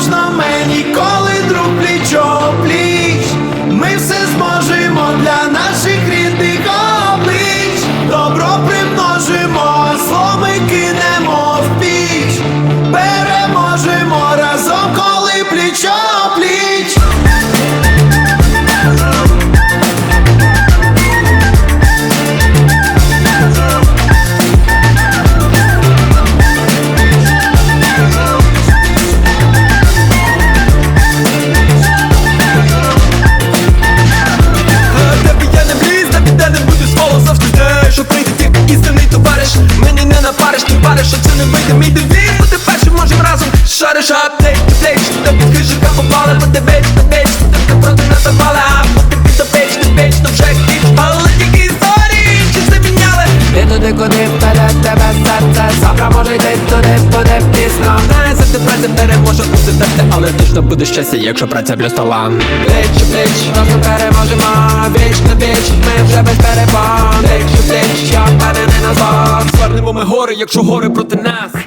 можна мені, не свого завжди знаєш Що прийде ти істинний товариш. Мені не напариш, ти париш, що це не вийде. Мій девіз Бути першим можем разом. Шариш аптек, плеч Та під хижика попали, бо ти веч, ти веч Ти проти нас запали, а поки під печ, ти печ, то вже хіч Але тільки історії, чи заміняли Ти туди, куди вперед тебе серце. Завтра може йти туди, буде пізно. Знає, за тебе не переможе усе серце Але точно буде щастя, якщо праця плюс талант Плеч, плеч, Разом Без Плеч у плеч, я впевнений назад Звернемо ми гори, якщо гори проти нас